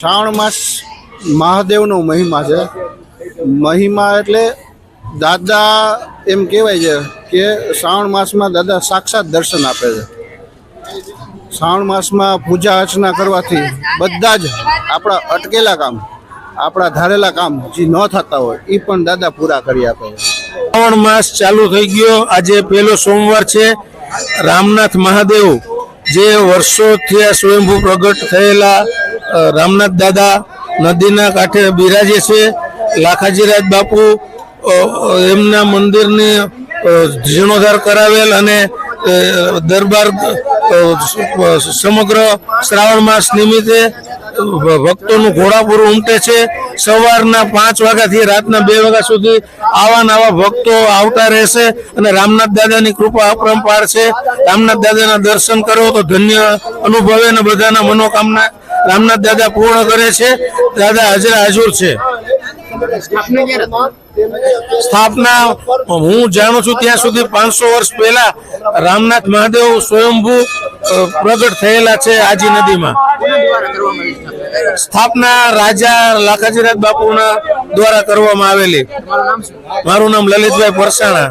શ્રાવણ માસ મહાદેવનો મહિમા છે. મહિમા એટલે દાદા એમ કહેવાય છે કે શ્રાવણ માસમાં દાદા સાક્ષાત દર્શન આપે છે. શ્રાવણ માસમાં પૂજા અર્ચના કરવાથી બધા જ આપણા અટકેલા કામ, આપણા ધારેલા કામ જે ન થતા હોય એ પણ દાદા પૂરા કરી આપે છે. શ્રાવણ માસ ચાલુ થઈ ગયો. આજે પહેલો સોમવાર છે. રામનાથ મહાદેવ જે વર્ષોથી આ સ્વયંભૂ પ્રગટ થયેલા રામનાથ દાદા નદીના કાંઠે બિરાજે છે, લાખાજીરાજ બાપુ એમના મંદિરની જીર્ણોધાર કરાવેલ અને દરબાર સમગ્ર શ્રાવણ માસ નિમિત્તે ભક્તોનું ઘોડાપુર ઉમટે છે. સવારના પાંચ વાગ્યાથી રાતના બે વાગ્યા સુધી આવા નવા ભક્તો આવતા રહેશે અને રામનાથ દાદાની કૃપા અપરંપાર છે. રામનાથ દાદાના દર્શન કરો તો ધન્ય અનુભવે અને બધાના મનોકામના રામનાથ દાદા પૂર્ણ કરે છે. દાદા હાજરા હાજર છે. સ્થાપના હું જાણું છું ત્યાં સુધી પાંચસો વર્ષ પહેલા રામનાથ મહાદેવ સ્વયંભૂ પ્રગટ થયેલા છે આજી નદીમાં. સ્થાપના રાજા લાખાજીરાજ બાપુના દ્વારા કરવામાં આવેલી. મારું નામ લલિતભાઈ પરસાણા.